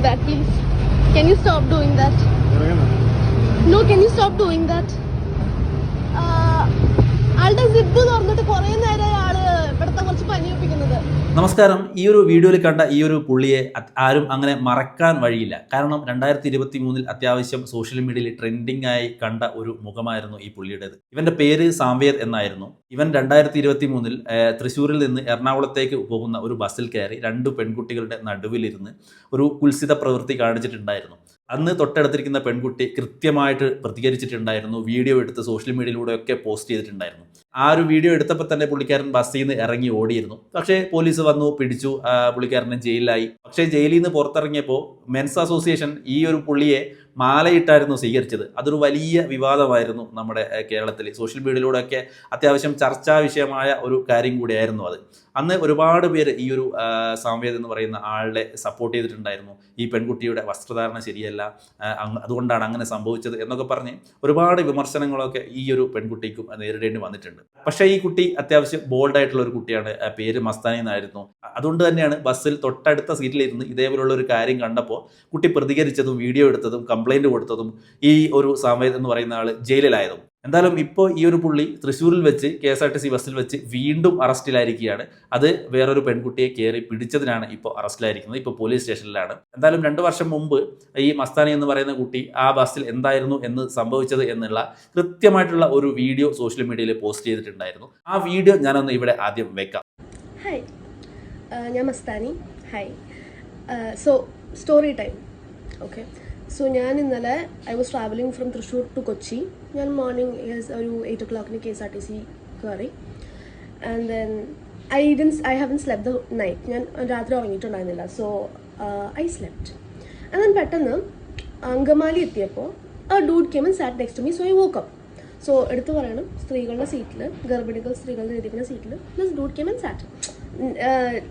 doing that, please? Can you stop doing that? No, can you stop doing that? Uh, ആളുടെ zip തുറന്നിട്ട് കുറെ നേരം നമസ്കാരം. ഈ ഒരു വീഡിയോയിൽ കണ്ട ഈ ഒരു പുള്ളിയെ ആരും അങ്ങനെ മറക്കാൻ വഴിയില്ല. കാരണം രണ്ടായിരത്തി ഇരുപത്തി മൂന്നിൽ അത്യാവശ്യം സോഷ്യൽ മീഡിയയിൽ ട്രെൻഡിങ് ആയി കണ്ട ഒരു മുഖമായിരുന്നു ഈ പുള്ളിയുടേത്. ഇവന്റെ പേര് സാംവേർ എന്നായിരുന്നു. ഇവൻ രണ്ടായിരത്തി ഇരുപത്തി മൂന്നിൽ തൃശ്ശൂരിൽ നിന്ന് എറണാകുളത്തേക്ക് പോകുന്ന ഒരു ബസ്സിൽ കയറി രണ്ട് പെൺകുട്ടികളുടെ നടുവിലിരുന്ന് ഒരു കുൽസിത പ്രവൃത്തി കാണിച്ചിട്ടുണ്ടായിരുന്നു. അന്ന് തൊട്ടടുത്തിരിക്കുന്ന പെൺകുട്ടി കൃത്യമായിട്ട് പ്രതികരിച്ചിട്ടുണ്ടായിരുന്നു. വീഡിയോ എടുത്ത് സോഷ്യൽ മീഡിയയിലൂടെയൊക്കെ പോസ്റ്റ് ചെയ്തിട്ടുണ്ടായിരുന്നു. ആ ഒരു വീഡിയോ എടുത്തപ്പോൾ തന്നെ പുള്ളിക്കാരൻ ബസ്സിൽ നിന്ന് ഇറങ്ങി ഓടിയിരുന്നു. പക്ഷേ പോലീസ് വന്നു പിടിച്ചു. പുള്ളിക്കാരനെ ജയിലിലായി. പക്ഷേ ജയിലിൽ നിന്ന് പുറത്തിറങ്ങിയപ്പോൾ മെൻസ് അസോസിയേഷൻ ഈ ഒരു പുള്ളിയെ മാലയിട്ടായിരുന്നു സ്വീകരിച്ചത്. അതൊരു വലിയ വിവാദമായിരുന്നു നമ്മുടെ കേരളത്തിൽ സോഷ്യൽ മീഡിയയിലൂടെയൊക്കെ അത്യാവശ്യം ചർച്ചാ വിഷയമായ ഒരു കാര്യം കൂടിയായിരുന്നു അത്. അന്ന് ഒരുപാട് പേര് ഈ ഒരു സംവേദം എന്ന് പറയുന്ന ആളുടെ സപ്പോർട്ട് ചെയ്തിട്ടുണ്ടായിരുന്നു. ഈ പെൺകുട്ടിയുടെ വസ്ത്രധാരണ ശരിയല്ല അതുകൊണ്ടാണ് അങ്ങനെ സംഭവിച്ചത് എന്നൊക്കെ പറഞ്ഞ് ഒരുപാട് വിമർശനങ്ങളൊക്കെ ഈ ഒരു പെൺകുട്ടിക്കും നേരിടേണ്ടി വന്നിട്ടുണ്ട്. പക്ഷേ ഈ കുട്ടി അത്യാവശ്യം ബോൾഡ് ആയിട്ടുള്ള ഒരു കുട്ടിയാണ്. പേര് മസ്താനി എന്നായിരുന്നു. അതുകൊണ്ട് തന്നെയാണ് ബസ്സിൽ തൊട്ടടുത്ത സീറ്റിലിരുന്ന് ഇതേപോലുള്ള ഒരു കാര്യം കണ്ടപ്പോൾ കുട്ടി പ്രതികരിച്ചതും വീഡിയോ എടുത്തതും കംപ്ലൈന്റ് കൊടുത്തതും ഈ ഒരു സമയത്ത് എന്ന് പറയുന്ന ആൾ ജയിലിലായതും. എന്തായാലും ഇപ്പോൾ ഈ ഒരു പുള്ളി തൃശ്ശൂരിൽ വെച്ച് K S R T C ബസ്സിൽ വെച്ച് വീണ്ടും അറസ്റ്റിലായിരിക്കുകയാണ്. അത് വേറൊരു പെൺകുട്ടിയെ കയറി പിടിച്ചതിനാണ് ഇപ്പോൾ അറസ്റ്റിലായിരിക്കുന്നത്. ഇപ്പോൾ പോലീസ് സ്റ്റേഷനിലാണ്. എന്തായാലും രണ്ട് വർഷം മുമ്പ് ഈ മസ്താനി എന്ന് പറയുന്ന കുട്ടി ആ ബസ്സിൽ എന്തായിരുന്നു എന്ന് സംഭവിച്ചത് എന്നുള്ള കൃത്യമായിട്ടുള്ള ഒരു വീഡിയോ സോഷ്യൽ മീഡിയയിൽ പോസ്റ്റ് ചെയ്തിട്ടുണ്ടായിരുന്നു. ആ വീഡിയോ ഞാനൊന്ന് ഇവിടെ ആദ്യം വെക്കാം. ഹായ് ഞാൻ Mastani. Hi so story time okay so ഞാൻ ഇന്നലെ I was travelling from Thrissur to Kochi ഞാൻ മോർണിംഗ് ഒരു എയ്റ്റ് ഒ ക്ലോക്കിന് K S R T C കയറി and then I didn't I haven't slept the night ഞാൻ രാത്രി ഉറങ്ങിയിട്ടുണ്ടായിരുന്നില്ല. So I slept and then പെട്ടെന്ന് അങ്കമാലി എത്തിയപ്പോൾ ആ dude came and sat next me so I woke up so എടുത്തു പറയണം. സ്ത്രീകളുടെ സീറ്റിൽ ഗർഭിണികൾ സ്ത്രീകളുടെ ഇരിക്കുന്ന സീറ്റിൽ plus dude came and sat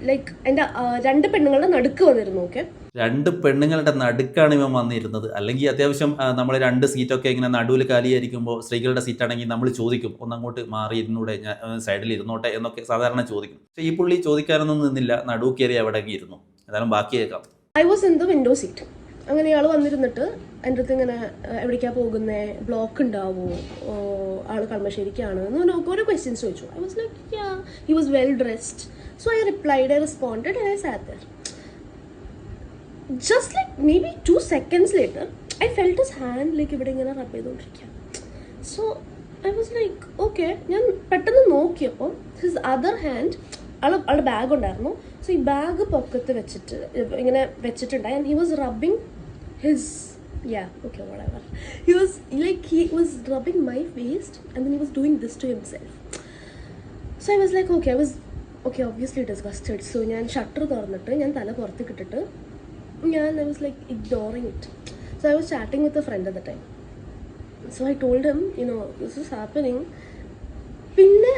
like എന്റെ രണ്ട് പെണ്ണുങ്ങളുടെ നടുക്ക് വന്നിരുന്നു ഓക്കെ രണ്ട് പെണ്ണുങ്ങളുടെ നടുക്കാണ് ഇവൻ വന്നിരുന്നത്. അല്ലെങ്കിൽ അത്യാവശ്യം നമ്മൾ രണ്ട് സീറ്റൊക്കെ ഇങ്ങനെ നടുവിൽ കാലിയായിരിക്കുമ്പോൾ സ്ത്രീകളുടെ സീറ്റാണെങ്കിൽ നമ്മൾ ചോദിക്കും ഒന്നങ്ങോട്ട് മാറി ഇരുന്നൂടെ ഞാൻ സൈഡിൽ ഇരുന്നോട്ടെ? എന്നൊക്കെ സാധാരണ ചോദിക്കും. പക്ഷേ ഈ പുള്ളി ചോദിക്കാനൊന്നും നിന്നില്ല നടുവ് കയറി അവിടെ ഇരുന്നു. ഏതായാലും ബാക്കി കേൾക്കാം I was in the window seat. അങ്ങനെ ഇയാൾ വന്നിരുന്നിട്ട് എന്റെ അടുത്ത് ഇങ്ങനെ "ഏഹ്, എവിടേക്കാ പോകുന്നേ ബ്ലോക്ക് ഉണ്ടാവുമോ ആൾ കളമശ്ശേരിക്കാണ് എന്ന് പറഞ്ഞാൽ ഓരോ ക്വസ്റ്റ്യൻസ് ചോദിച്ചു. I was like he was well dressed so I replied I responded I sat there just like maybe two seconds later I felt his hand like ഇവിടെ ഇങ്ങനെ റബ്ബ് ചെയ്തുകൊണ്ടിരിക്കുക so I was like okay ഞാൻ പെട്ടെന്ന് നോക്കിയപ്പോൾ his other hand ആൾ ആളുടെ bag ഉണ്ടായിരുന്നു. So ഈ bag പൊക്കത്ത് വെച്ചിട്ട് ഇങ്ങനെ വെച്ചിട്ടുണ്ടായി. And he was rubbing his yeah okay whatever. He was like he was rubbing my waist then he was doing this to himself. So i was like okay i was okay obviously disgusted. So ഞാൻ shutter തുറന്നിട്ട് ഞാൻ തല പുറത്തേക്ക് ഇട്ടിട്ട് ഞാൻ I was like ignoring it so I was chatting with a friend at the time so I told him you know this is happening പിന്നെ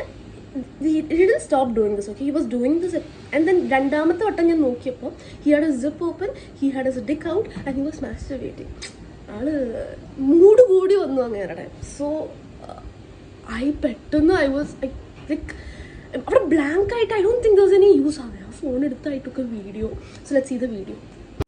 didn't stop doing this okay he was doing this and then രണ്ടാമത്തെ വട്ടം ഞാൻ നോക്കിയപ്പോൾ he had a zip open he had his dick out and he was masturbating all mood കൂടി വന്നു അങ്ങേരുടെ. So I പെട്ടെന്ന് I was I like അവിടെ blank ആയിട്ട് I don't think those any use ആണ് ആ phone എടുത്തായിട്ടൊക്കെ video so let see the video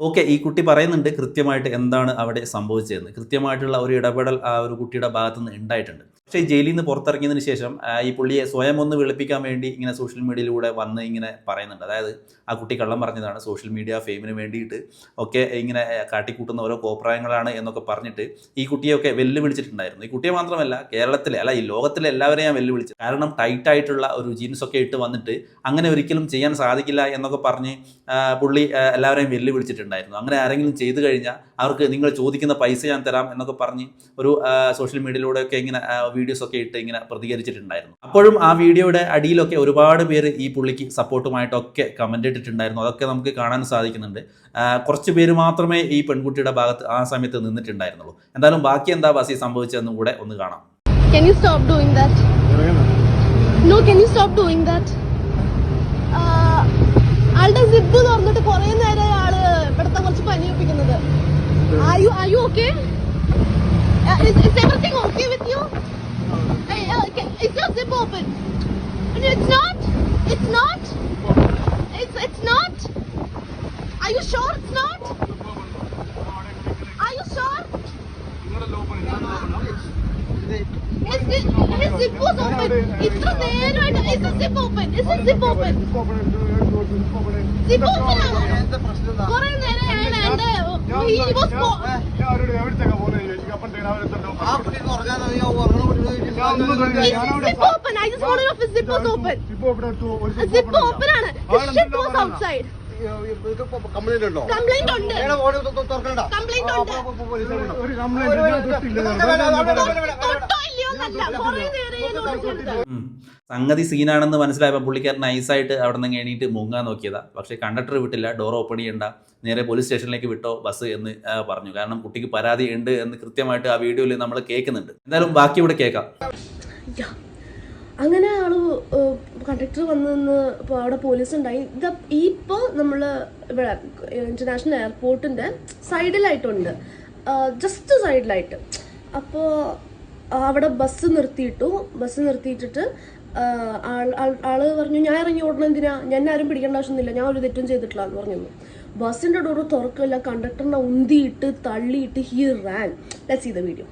okay ഈ കുട്ടി പറയുന്നുണ്ട് കൃത്യമായിട്ട് എന്താണ് അവിടെ സംഭവിച്ചതെന്ന്. കൃത്യമായിട്ടുള്ള ഒരു ഇടപെടൽ ആ ഒരു കുട്ടിയുടെ ഭാഗത്തുനിന്ന് ഉണ്ടായിട്ടുണ്ട്. പക്ഷേ ജയിലിൽ നിന്ന് പുറത്തിറങ്ങിയതിന് ശേഷം ഈ പുള്ളിയെ സ്വയം ഒന്ന് വെളുപ്പിക്കാൻ വേണ്ടി ഇങ്ങനെ സോഷ്യൽ മീഡിയയിലൂടെ വന്ന് ഇങ്ങനെ പറയുന്നുണ്ട്. അതായത് ആ കുട്ടി കള്ളം പറഞ്ഞതാണ് സോഷ്യൽ മീഡിയ ഫെയിമിന് വേണ്ടിയിട്ട് ഒക്കെ ഇങ്ങനെ കാട്ടിക്കൂട്ടുന്ന ഓരോ കോപ്രായങ്ങളാണ് എന്നൊക്കെ പറഞ്ഞിട്ട് ഈ കുട്ടിയൊക്കെ വെല്ലുവിളിച്ചിട്ടുണ്ടായിരുന്നു. ഈ കുട്ടിയെ മാത്രമല്ല കേരളത്തിലെ അല്ല ഈ ലോകത്തിലെ എല്ലാവരെയും ഞാൻ വെല്ലുവിളിച്ചു. കാരണം ടൈറ്റ് ആയിട്ടുള്ള ഒരു ജീൻസ് ഒക്കെ ഇട്ട് വന്നിട്ട് അങ്ങനെ ഒരിക്കലും ചെയ്യാൻ സാധിക്കില്ല എന്നൊക്കെ പറഞ്ഞ് പുള്ളി എല്ലാവരെയും വെല്ലുവിളിച്ചിട്ടുണ്ടായിരുന്നു. അങ്ങനെ ആരെങ്കിലും ചെയ്തു കഴിഞ്ഞാൽ അവർക്ക് നിങ്ങൾ ചോദിക്കുന്ന പൈസ ഞാൻ തരാം എന്നൊക്കെ പറഞ്ഞ് ഒരു സോഷ്യൽ മീഡിയയിലൂടെയൊക്കെ ഇങ്ങനെ വീഡിയോസ് ഒക്കെ ഇട്ട് ഇങ്ങനെ പ്രതികരിച്ചിട്ടുണ്ടായിരുന്നു അപ്പോഴും ആ വീഡിയോയുടെ അടിയിലൊക്കെ ഒരുപാട് പേര് ഈ പുള്ളിക്ക് സപ്പോർട്ടുമായിട്ടൊക്കെ കമന്റ് ഇട്ടിട്ടുണ്ടായിരുന്നു അതൊക്കെ നമുക്ക് കാണാൻ സാധിക്കുന്നുണ്ട് കുറച്ച് പേര് മാത്രമേ ഈ പെൺകുട്ടിയുടെ ഭാഗത്ത് ആ സമയത്ത് നിന്നിട്ടുണ്ടായിരുന്നുള്ളൂ എന്തായാലും ബാക്കി എന്താ ബസി സംഭവിച്ചതെന്നും കൂടെ ഒന്ന് കാണാം Can you stop doing that? No, can you stop doing that? ആളുടെ സിബ് തുറന്നിട്ട് കുറെ നേരം ആൾ ഇവിടുത്തെ കുറച്ച് പനി ഒപ്പിക്കുന്നത് Are you are you okay? Uh, is, is everything okay with you? Hey, it's not zip open. It's not. It's not. It's it's not. Are you sure it's not? Are you sure? His, his zip was open. ഇത്ര നേരമായിട്ട് ഇത് zip open ഇത് zip open zip open ആണ് കുറെ നേരം അയാൾ എന്റെ open. I just wanted to know if his zip was open. Zip open ആണ്. His shit was outside. Complaint ഉണ്ടോ Complaint ഉണ്ട്. തുറക്കണ്ട Complaint ഉണ്ട്. ഒരു കംപ്ലൈന്റ് തൊട്ടോ ഇല്ലയോ എന്നല്ല. കുറേ നേരം ഞാൻ നോക്കിയെടുത്തു. ഉം. സംഗതി സീനാണെന്ന് മനസ്സിലായപ്പോൾ പുള്ളിക്കാരൻ നൈസായിട്ട് അവിടെ നിന്ന് എണീറ്റ് മുങ്ങാൻ നോക്കിയതാ. പക്ഷേ കണ്ടക്ടർ വിട്ടില്ല ഡോർ ഓപ്പൺ ചെയ്യണ്ട നേരെ പോലീസ് സ്റ്റേഷനിലേക്ക് വിട്ടോ ബസ് എന്ന് പറഞ്ഞു. കാരണം കുട്ടിക്ക് പരാതി ഉണ്ട് എന്ന് കൃത്യമായിട്ട് ആ വീഡിയോയിൽ നമ്മൾ കേൾക്കുന്നുണ്ട്. എന്തായാലും ബാക്കി ഇവിടെ കേൾക്കാം. അങ്ങനെ ആൾ കണ്ടക്ടർ വന്ന് നിന്ന് ഇപ്പോൾ അവിടെ പോലീസ് ഉണ്ടായി ഇത് ഇപ്പോൾ നമ്മൾ ഇവിടെ ഇന്റർനാഷണൽ എയർപോർട്ടിന്റെ സൈഡിലായിട്ടുണ്ട് ജസ്റ്റ് സൈഡിലായിട്ട് അപ്പോൾ അവിടെ ബസ് നിർത്തിയിട്ടു. ബസ് നിർത്തിയിട്ടിട്ട് ആൾ ആൾ പറഞ്ഞു ഞാൻ ഇറങ്ങി ഓടണം എന്തിനാ? ഞാൻ ആരും പിടിക്കേണ്ട ആവശ്യമൊന്നുമില്ല. ഞാൻ ഒരു തെറ്റും ചെയ്തിട്ടില്ല എന്ന് പറഞ്ഞു ബസ്സിന്റെ ഡോർ തുറക്കില്ല കണ്ടക്ടറിനെ ഉന്തിയിട്ട് തള്ളിയിട്ട് he ran let's see the video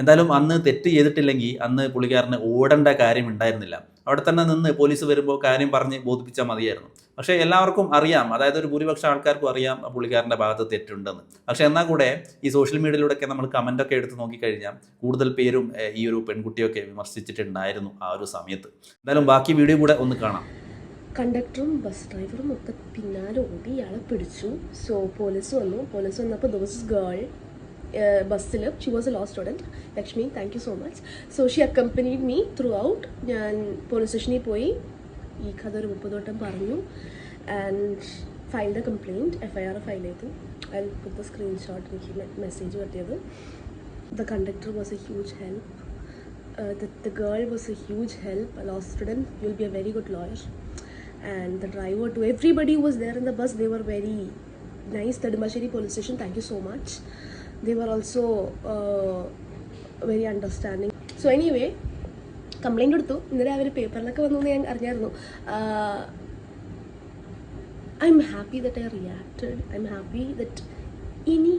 എന്തായാലും അന്ന് തെറ്റ് ചെയ്തിട്ടില്ലെങ്കിൽ അന്ന് പുള്ളിക്കാരന് ഓടേണ്ട കാര്യം ഉണ്ടായിരുന്നില്ല. അവിടെ തന്നെ നിന്ന് പോലീസ് വരുമ്പോൾ കാര്യം പറഞ്ഞ് ബോധിപ്പിച്ചാൽ മതിയായിരുന്നു. പക്ഷേ എല്ലാവർക്കും അറിയാം അതായത് ഒരു ഭൂരിപക്ഷം ആൾക്കാർക്കും അറിയാം പുള്ളിക്കാരന്റെ ഭാഗത്ത് തെറ്റുണ്ടെന്ന്. പക്ഷേ എന്നാൽ കൂടെ ഈ സോഷ്യൽ മീഡിയയിലൂടെയൊക്കെ നമ്മൾ കമന്റൊക്കെ എടുത്ത് നോക്കിക്കഴിഞ്ഞാൽ കൂടുതൽ പേരും ഈ ഒരു പെൺകുട്ടിയൊക്കെ വിമർശിച്ചിട്ടുണ്ടായിരുന്നു ആ ഒരു സമയത്ത്. എന്തായാലും ബാക്കി വീഡിയോ കൂടെ ഒന്ന് കാണാം. കണ്ടക്ടറും ബസ് ഡ്രൈവറും ഒക്കെ പിന്നാലെ ഓടി ഇയാളെ പിടിച്ചു. സോ പോലീസ് വന്നു. പോലീസ് വന്നപ്പോൾ ദോസ് ഗേൾ ബസ്സിൽ she was a law student Lakshmi thank you so much so she accompanied me throughout ഞാൻ പോലീസ് സ്റ്റേഷനിൽ പോയി ഈ കഥ ഒരു മുപ്പത് വട്ടം പറഞ്ഞു and file the complaint F I R file ചെയ്തു ഐ പുട്ട് ദ സ്ക്രീൻഷോട്ട് എനിക്ക് മെസ്സേജ് പറ്റിയത് the conductor was a huge help uh, the, the girl was a huge help, a law student. You'll be a very good lawyer. And the driver, to everybody who was there in the bus, they were very nice. The Dimasheri police station, thank you so much. They were also uh, very understanding. So, anyway, complaint കൊടുത്തു ഇന്ന് രാവിലെ പേപ്പറിലൊക്കെ വന്നു ഞാൻ അറിഞ്ഞായിരുന്നു. I'm happy that I reacted I'm happy that ഇനി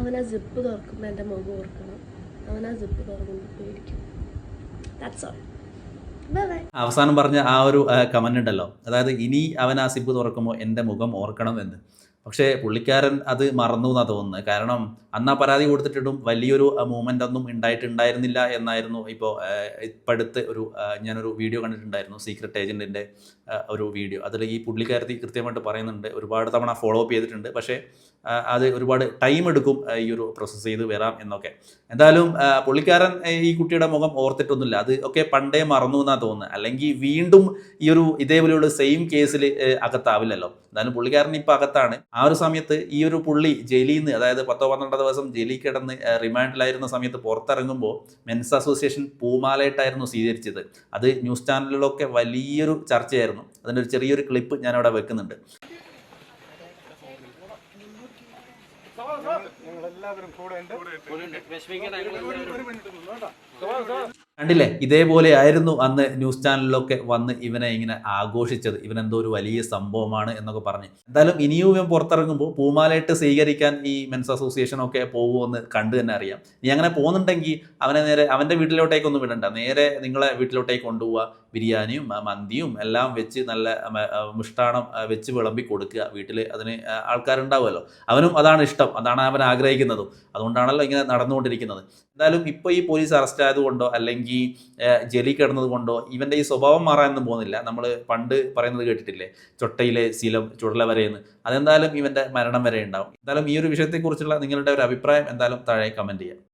അവൻ ആ zip തുറക്കുമ്പോൾ എന്റെ മുഖം ഓർക്കണം. അവൻ ആ സിപ്പ് തുറക്കുമ്പോൾ പേടിക്കും. ദാറ്റ്സ് ഓൾ അവസാനം പറഞ്ഞ ആ ഒരു കമന്റ് ഉണ്ടല്ലോ. അതായത് ഇനി അവൻ ആ സിപ്പ് തുറക്കുമ്പോൾ എന്റെ മുഖം ഓർക്കണം എന്ന്. പക്ഷേ പുള്ളിക്കാരൻ അത് മറന്നു എന്നാണ് തോന്നുന്നത്. കാരണം അന്ന് ആ പരാതി കൊടുത്തിട്ടും വലിയൊരു മൂവ്മെന്റ് ഒന്നും ഉണ്ടായിട്ടുണ്ടായിരുന്നില്ല എന്നായിരുന്നു ഇപ്പോൾ ഇപ്പടുത്ത് ഒരു ഞാനൊരു വീഡിയോ കണ്ടിട്ടുണ്ടായിരുന്നു സീക്രട്ട് ഏജന്റിന്റെ ഒരു വീഡിയോ അതിൽ ഈ പുള്ളിക്കാരത്തി കൃത്യമായിട്ട് പറയുന്നുണ്ട് ഒരുപാട് തവണ ഫോളോ അപ്പ് ചെയ്തിട്ടുണ്ട്. പക്ഷേ അത് ഒരുപാട് ടൈം എടുക്കും ഈ ഒരു പ്രോസസ്സ് ചെയ്ത് വരാം എന്നൊക്കെ. എന്തായാലും പുള്ളിക്കാരൻ ഈ കുട്ടിയുടെ മുഖം ഓർത്തിട്ടൊന്നുമില്ല. അത് ഒക്കെ പണ്ടേ മറന്നു എന്നാണ് തോന്നുന്നത് അല്ലെങ്കിൽ വീണ്ടും ഈ ഒരു ഇതേപോലെയുള്ള സെയിം കേസിൽ അകത്താവില്ലല്ലോ. എന്തായാലും പുള്ളിക്കാരൻ ഇപ്പോൾ അകത്താണ്. ആ ഒരു സമയത്ത് ഈ ഒരു പുള്ളി ജയിലിൽ നിന്ന് അതായത് പത്തോ പന്ത്രണ്ടോ ദിവസം ജയിലിൽ കിടന്ന് റിമാൻഡിലായിരുന്ന സമയത്ത് പുറത്തിറങ്ങുമ്പോൾ മെൻസ് അസോസിയേഷൻ പൂമാലയിട്ടായിരുന്നു സ്വീകരിച്ചത്. അത് ന്യൂസ് ചാനലിലൊക്കെ വലിയൊരു ചർച്ചയായിരുന്നു. അതിന്റെ ഒരു ചെറിയൊരു ക്ലിപ്പ് ഞാൻ അവിടെ വെക്കുന്നുണ്ട് കണ്ടില്ലേ? ഇതേപോലെ ആയിരുന്നു അന്ന് ന്യൂസ് ചാനലിലൊക്കെ വന്ന് ഇവനെ ഇങ്ങനെ ആഘോഷിച്ചത്. ഇവനെന്തോ ഒരു വലിയ സംഭവമാണ് എന്നൊക്കെ പറഞ്ഞ്. എന്തായാലും ഇനിയും ഇവൻ പുറത്തിറങ്ങുമ്പോൾ പൂമാലയിട്ട് സ്വീകരിക്കാൻ ഈ മെൻസ് അസോസിയേഷൻ ഒക്കെ പോകുമെന്ന് കണ്ടു തന്നെ അറിയാം. നീ അങ്ങനെ പോകുന്നുണ്ടെങ്കിൽ അവനെ നേരെ അവന്റെ വീട്ടിലോട്ടേക്കൊന്നും വിടണ്ട. നേരെ നിങ്ങളെ വീട്ടിലോട്ടേക്ക് കൊണ്ടുപോവുക ബിരിയാണിയും മന്തിയും എല്ലാം വെച്ച് നല്ല മിഷ്ടാണം വെച്ച് വിളമ്പി കൊടുക്കുക. വീട്ടിൽ അതിന് ആൾക്കാരുണ്ടാവുമല്ലോ. അവനും അതാണ് ഇഷ്ടം. അതാണ് അവൻ ആഗ്രഹിക്കുന്നതും. അതുകൊണ്ടാണല്ലോ ഇങ്ങനെ നടന്നുകൊണ്ടിരിക്കുന്നത്. എന്തായാലും ഇപ്പോൾ ഈ പോലീസ് അറസ്റ്റ് ആയതുകൊണ്ടോ അല്ലെങ്കിൽ ജലി കിടന്നത് കൊണ്ടോ ഇവന്റെ ഈ സ്വഭാവം മാറാനൊന്നും പോകുന്നില്ല. നമ്മൾ പണ്ട് പറയുന്നത് കേട്ടിട്ടില്ലേ? ചൊട്ടയിലെ ശീലം ചുടല വരെയെന്ന്. അതെന്തായാലും ഇവന്റെ മരണം വരെ ഉണ്ടാവും. എന്തായാലും ഈ ഒരു വിഷയത്തെക്കുറിച്ചുള്ള നിങ്ങളുടെ ഒരു അഭിപ്രായം എന്തായാലും താഴെ കമന്റ് ചെയ്യാം.